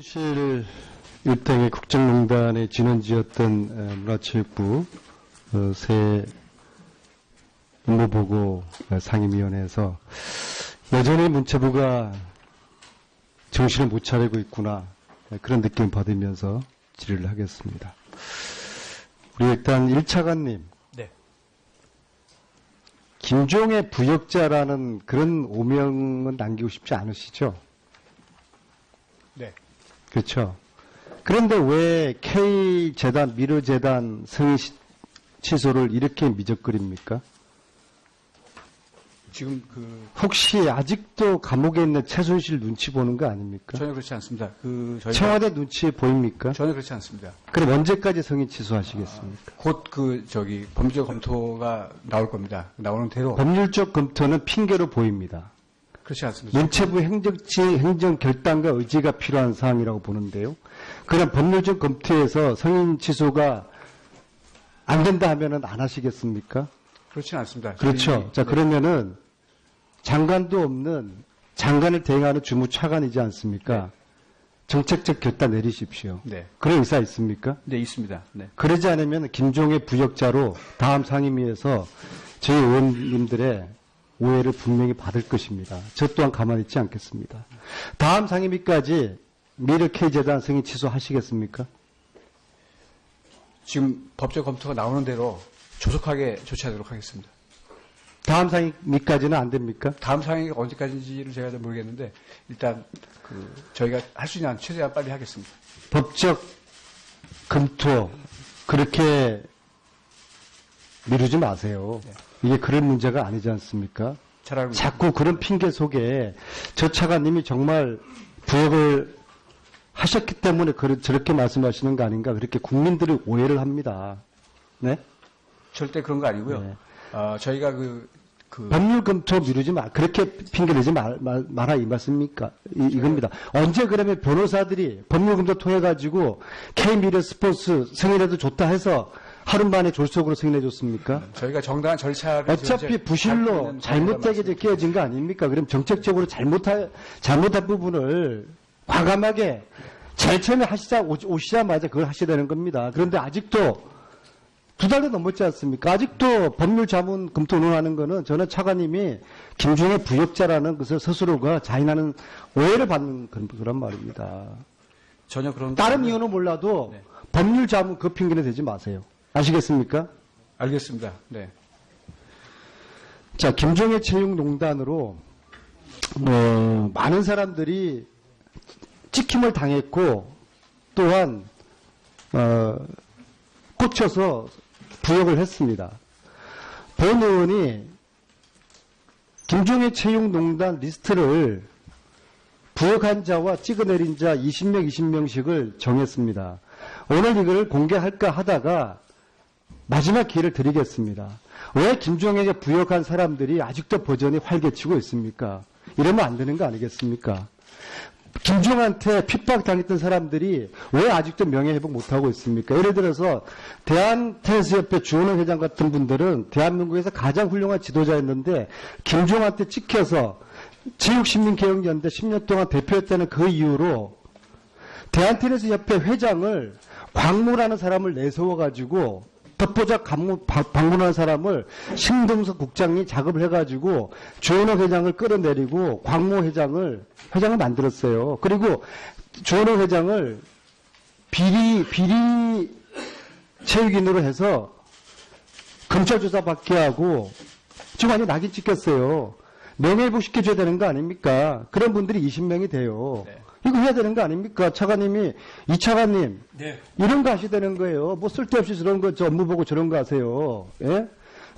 실 일당의 국정농단의 진원지였던 에, 문화체육부 어, 새 업무보고 어, 상임위원회에서 여전히 문체부가 정신을 못 차리고 있구나 에, 그런 느낌을 받으면서 질의를 하겠습니다. 우리 일단 1차관님 네. 김종의 부역자라는 그런 오명은 남기고 싶지 않으시죠? 네. 그렇죠. 그런데 왜 K재단, 미르재단 승인 시- 취소를 이렇게 미적거립니까? 지금 그 혹시 아직도 감옥에 있는 최순실 눈치 보는 거 아닙니까? 전혀 그렇지 않습니다. 그 청와대 눈치 보입니까? 전혀 그렇지 않습니다. 그럼 언제까지 승인 취소하시겠습니까? 곧그 저기 범죄 검토가 나올 겁니다. 나오는 대로 법률적 검토는 핑계로 보입니다. 그렇지 않습니다. 문체부 행정치 행정 결단과 의지가 필요한 사항이라고 보는데요. 그럼 법률적 검토에서 승인 취소가 안 된다 하면은 안 하시겠습니까? 그렇지는 않습니다. 그렇죠. 자, 네. 그러면은 장관도 없는 장관을 대행하는 주무차관이지 않습니까? 정책적 결단 내리십시오. 네. 그런 의사 있습니까? 네, 있습니다. 네. 그러지 않으면 김종의 부역자로 다음 상임위에서 저희 의원님들의 오해를 분명히 받을 것입니다. 저 또한 가만히 있지 않겠습니다. 다음 상임위까지 미르 K재단 승인 취소하시겠습니까? 지금 법적 검토가 나오는 대로 조속하게 조치하도록 하겠습니다. 다음 상임위까지는 안 됩니까? 다음 상황이 언제까지인지를 제가 잘 모르겠는데 일단 그 저희가 할 수 있는 한 최대한 빨리 하겠습니다. 법적 검토 그렇게 미루지 마세요. 이게 그런 문제가 아니지 않습니까? 자꾸 그런 핑계 속에 저 차관님이 정말 부역을 하셨기 때문에 저렇게 말씀하시는 거 아닌가 그렇게 국민들이 오해를 합니다. 네? 절대 그런 거 아니고요. 네. 어, 저희가 그, 그 법률 검토 미루지 마. 그렇게 핑계 내지 말, 말, 마라 이 말씀입니까? 이, 이겁니다. 언제 그러면 변호사들이 법률 검토 통해 가지고 K미래 스포츠 승인해도 좋다 해서 하루 만에 졸속으로 승인해 줬습니까? 저희가 정당한 절차를 어차피 부실로 잘못되게 깨어진 거 아닙니까? 그럼 정책적으로 잘못할, 잘못한 부분을 과감하게 제일 처음에 하시자, 오- 오시자마자 그걸 하셔야 되는 겁니다. 그런데 아직도 두 달도 넘었지 않습니까? 아직도 법률 자문 검토 논하는 거는 저는 차관님이 김종의 부역자라는 것을 스스로가 자인하는 오해를 받는 그런, 말입니다. 전혀 그런 다른 거- 이유는 몰라도 네. 법률 자문 그 핑계는 대지 마세요. 아시겠습니까? 알겠습니다. 네. 자, 김종의 체육농단으로 어, 많은 사람들이 찍힘을 당했고 또한 어, 꽂혀서 부역을 했습니다. 본 의원이 김종의 체육농단 리스트를 부역한 자와 찍어내린 자 20명, 20명씩을 정했습니다. 오늘 이걸 공개할까 하다가 마지막 기회를 드리겠습니다. 왜 김종에게 부역한 사람들이 아직도 버전이 활개치고 있습니까? 이러면 안 되는 거 아니겠습니까? 김종한테 핍박당했던 사람들이 왜 아직도 명예회복 못하고 있습니까? 예를 들어서 대한테니스협회 주원호 회장 같은 분들은 대한민국에서 가장 훌륭한 지도자였는데 김종한테 찍혀서 지육신민개혁연대 10년 동안 대표했다는 그 이유로 대한테니스협회 회장을 광무라는 사람을 내세워가지고 바- 방문한 사람을 신동석 국장이 작업을 해가지고 조현호 회장을 끌어내리고 광무 회장을 회장을 만들었어요. 그리고 조현호 회장을 비리 비리 체육인으로 해서 검찰 조사 받게 하고 지금 완전 낙인 찍혔어요. 명예회복 시켜줘야 되는 거 아닙니까? 그런 분들이 20명이 돼요. 네. 이거 해야 되는 거 아닙니까? 차관님이 이 차관님 네. 이런 거 하시다는 거예요. 뭐 쓸데없이 저런 거, 저 업무 보고 저런 거 하세요. 예?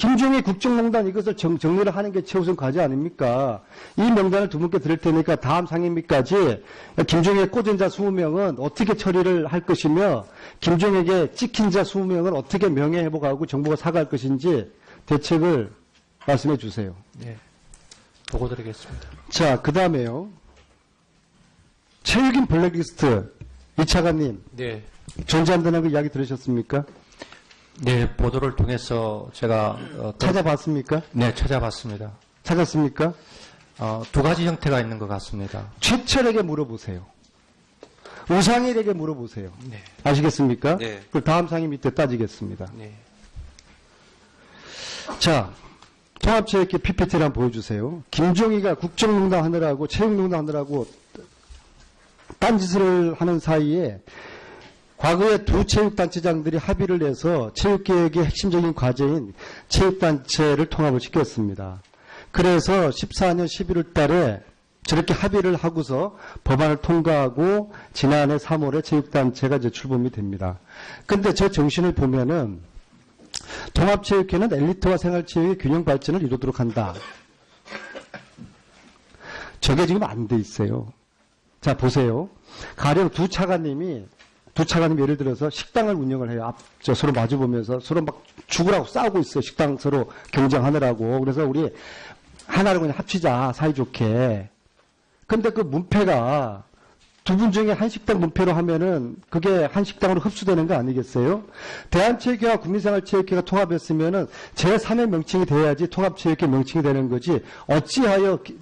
김종희 국정농단 이것을 정, 정리를 하는 게 최우선 과제 아닙니까? 이 명단을 두 분께 드릴 테니까 다음 상임위까지 김종희의 꽂은 자 20명은 어떻게 처리를 할 것이며 김종희에게 찍힌 자 20명은 어떻게 명예회복하고 정부가 사과할 것인지 대책을 말씀해 주세요. 네. 보고 드리겠습니다. 자, 그 다음에요. 체육인 블랙리스트 이차관님 네. 존재한다는 그 이야기 들으셨습니까? 네, 보도를 통해서 제가 어, 또- 찾아봤습니까? 네, 찾아봤습니다. 찾았습니까? 어, 두 가지 형태가 있는 것 같습니다. 최철에게 물어보세요. 우상일에게 물어보세요. 네. 아시겠습니까? 네. 그 다음 상의 밑에 따지겠습니다. 네. 자, 통합체육회 PPT를 한번 보여주세요. 김종희가 국정농단 하느라고 체육농단 하느라고 딴짓을 하는 사이에 과거에 두 체육단체장들이 합의를 해서 체육개혁의 핵심적인 과제인 체육단체를 통합을 시켰습니다. 그래서 14년 11월 달에 저렇게 합의를 하고서 법안을 통과하고 지난해 3월에 체육단체가 이제 출범이 됩니다. 근데 저 정신을 보면은 통합체육회는 엘리트와 생활체육의 균형 발전을 이루도록 한다. 저게 지금 안 돼 있어요. 자, 보세요. 가령 두 차관님이, 두 차관님 예를 들어서 식당을 운영을 해요. 앞, 저 서로 마주 보면서 서로 막 죽으라고 싸우고 있어요. 식당 서로 경쟁하느라고. 그래서 우리 하나를 그냥 합치자, 사이좋게. 근데 그 문패가 두 분 중에 한 식당 문패로 하면은 그게 한 식당으로 흡수되는 거 아니겠어요? 대한체육회와 국민생활체육회가 통합했으면은 제3의 명칭이 돼야지 통합체육회 명칭이 되는 거지 어찌하여 기-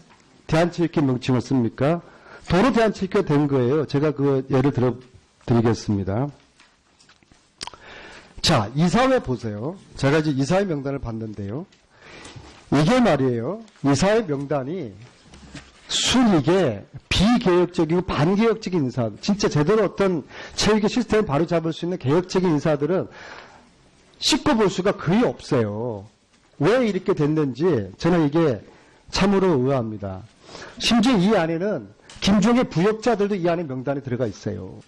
대한체육회 명칭을 씁니까? 도로 대한체육회가 된 거예요. 제가 그 예를 들어 드리겠습니다. 자, 이사회 보세요. 제가 이제 이사회 명단을 봤는데요. 이게 말이에요. 이사회 명단이 순이게 비개혁적이고 반개혁적인 인사, 진짜 제대로 어떤 체육의 시스템을 바로 잡을 수 있는 개혁적인 인사들은 씻고 볼 수가 거의 없어요. 왜 이렇게 됐는지 저는 이게 참으로 의아합니다. 심지어 이 안에는 김종의 부역자들도 이 안에 명단에 들어가 있어요.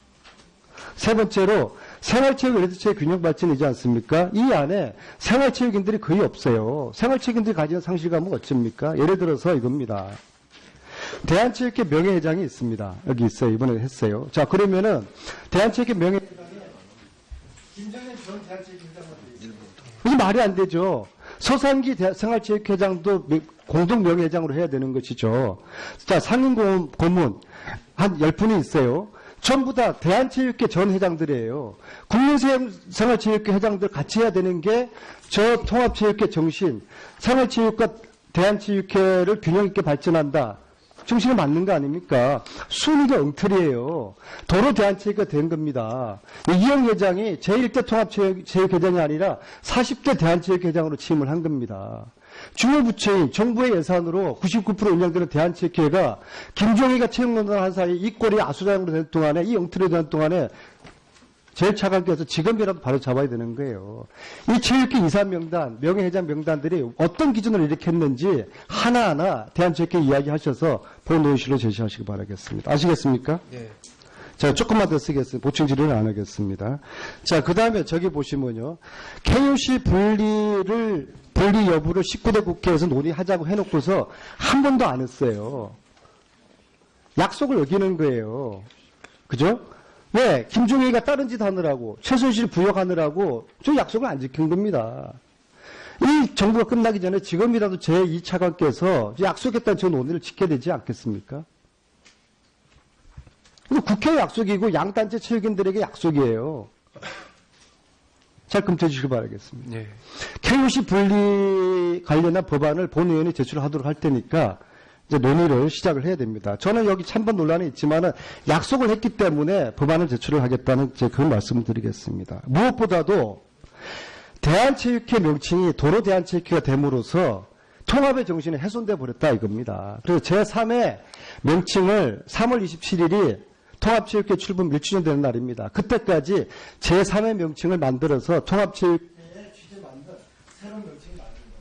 세 번째로 생활체육 레드체육 균형 발전이지 않습니까? 이 안에 생활체육인들이 거의 없어요. 생활체육인들이 가지는 상실감은 어쩝니까? 예를 들어서 이겁니다. 대한체육회 명예회장이 있습니다. 여기 있어요. 이번에 했어요. 자, 그러면은 대한체육회 명예회장에 김정현 전 대한체육회장으로 이게 말이 안 되죠. 서상기 대- 생활체육회장도 명- 공동 명예회장으로 해야 되는 것이죠. 자, 상임 고문 한 10분이 있어요. 전부 다 대한체육회 전 회장들이에요. 국민생활체육회 회장들 같이 해야 되는 게 저 통합체육회 정신, 생활체육과 대한체육회를 균형 있게 발전한다. 정신이 맞는 거 아닙니까? 순위가 엉터리예요. 도로 대한체육회가 된 겁니다. 이기영 회장이 제1대 통합체육회장이 아니라 40대 대한체육회장으로 취임을 한 겁니다. 주요 부처인 정부의 예산으로 99% 운영되는 대한체육회가 김종희가 체육논란을 한 사이 이 꼴이 아수라장으로 된 동안에 이 엉터리 된 동안에 제일 차관께서 지금이라도 바로 잡아야 되는 거예요. 이 체육회 이사 명단, 명예회장 명단들이 어떤 기준으로 이렇게 했는지 하나하나 대한체육회 이야기하셔서 본논의실로 제시하시기 바라겠습니다. 아시겠습니까? 네. 제가 조금만 더 쓰겠습니다. 보충 질의는 안 하겠습니다. 자, 그 다음에 저기 보시면요. KUC 분리를, 분리 여부를 19대 국회에서 논의하자고 해놓고서 한 번도 안 했어요. 약속을 어기는 거예요. 그죠? 왜? 김종희가 다른 짓 하느라고, 최순실 부역하느라고 저 약속을 안 지킨 겁니다. 이 정부가 끝나기 전에 지금이라도 제2차관께서 약속했다는 저 논의를 지켜야 되지 않겠습니까? 국회 약속이고 양단체 체육인들에게 약속이에요. 잘 검토해 주시기 바라겠습니다. 네. KUC 분리 관련한 법안을 본의원이 제출하도록 할 테니까 이제 논의를 시작을 해야 됩니다. 저는 여기 찬반 논란이 있지만은 약속을 했기 때문에 법안을 제출을 하겠다는 제 그런 말씀을 드리겠습니다. 무엇보다도 대한체육회 명칭이 도로대한체육회가 됨으로써 통합의 정신이 훼손돼 버렸다 이겁니다. 그래서 제3의 명칭을 3월 27일이 통합체육회 출범 1주년 되는 날입니다. 그때까지 제3의 명칭을 만들어서 통합체육회의 취지 만든 새로운 명칭을 만든 겁니다.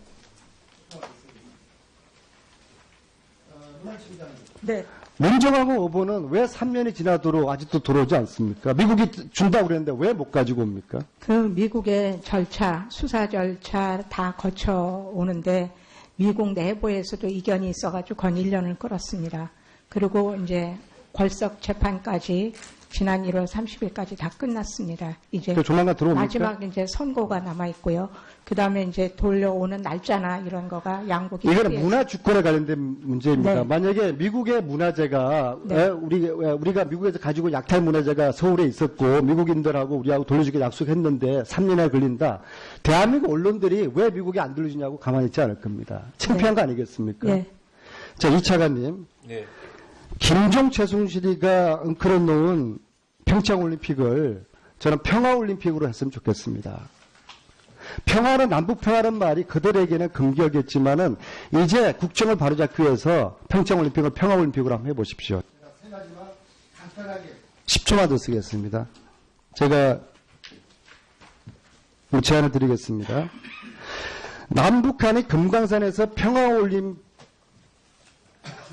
네, 민정하고 오보는 왜 3년이 지나도록 아직도 들어오지 않습니까? 미국이 준다고 그랬는데 왜 못 가지고 옵니까? 그 미국의 절차, 수사 절차 다 거쳐 오는데 미국 내부에서도 이견이 있어가지고 건 1년을 끌었습니다. 그리고 이제 걸석 재판까지 지난 1월 30일까지 다 끝났습니다. 이제 그 조만간 들어옵니까? 마지막 이제 선고가 남아 있고요. 그 다음에 이제 돌려오는 날짜나 이런 거가 양국이 이거는 문화 주권에 관련된 문제입니다. 네. 만약에 미국의 문화재가 네. 에, 우리 에, 우리가 미국에서 가지고 약탈 문화재가 서울에 있었고 미국인들하고 우리하고 돌려주기 약속했는데 3년에 걸린다. 대한민국 언론들이 왜 미국에 안 돌려주냐고 가만히 있지 않을 겁니다. 창피한 거 아니겠습니까? 예, 자, 이 차관님, 네. 김종 최순실이가 엉클어 놓은 평창올림픽을 저는 평화올림픽으로 했으면 좋겠습니다. 평화는 남북평화란 말이 그들에게는 금기였겠지만은 이제 국정을 바로잡기 위해서 평창올림픽을 평화올림픽으로 한번 해보십시오. 세 가지만 간단하게 10초만 더 쓰겠습니다. 제가 제안을 드리겠습니다. 남북한이 금강산에서 평화올림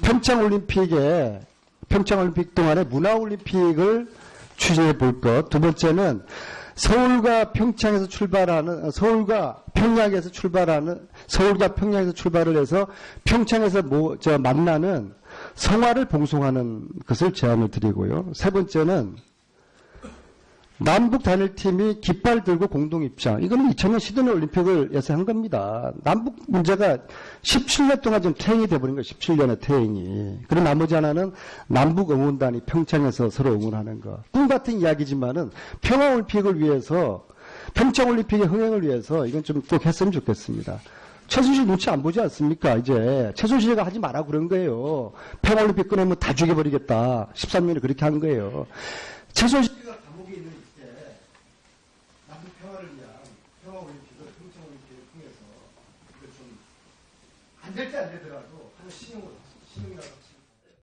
평창올림픽에 평창올림픽 동안에 문화올림픽을 추진해 볼 것. 두 번째는 서울과 평창에서 출발하는 서울과 평양에서 출발하는 서울과 평양에서 출발을 해서 평창에서 모, 저 만나는 성화를 봉송하는 것을 제안을 드리고요. 세 번째는 남북 단일팀이 깃발 들고 공동 입장. 이거는 2000년 시드니 올림픽을 예상한 겁니다. 남북 문제가 17년 동안 좀 퇴행이 돼버린 거예요. 17년의 퇴행이. 그리고 나머지 하나는 남북 응원단이 평창에서 서로 응원하는 거. 꿈 같은 이야기지만은 평화 올림픽을 위해서 평창 올림픽의 흥행을 위해서 이건 좀 꼭 했으면 좋겠습니다. 최순실 눈치 안 보지 않습니까? 이제 최순실이가 하지 마라 그런 거예요. 평화 올림픽 꺼내면 다 죽여버리겠다. 13년에 그렇게 한 거예요. 최순실이가 감옥에 있는 이때 남북 평화를 위한 평화 올림픽을 평창 올림픽을 통해서 이걸 좀안 될때안 되더라도 한 신용으로 신용이라도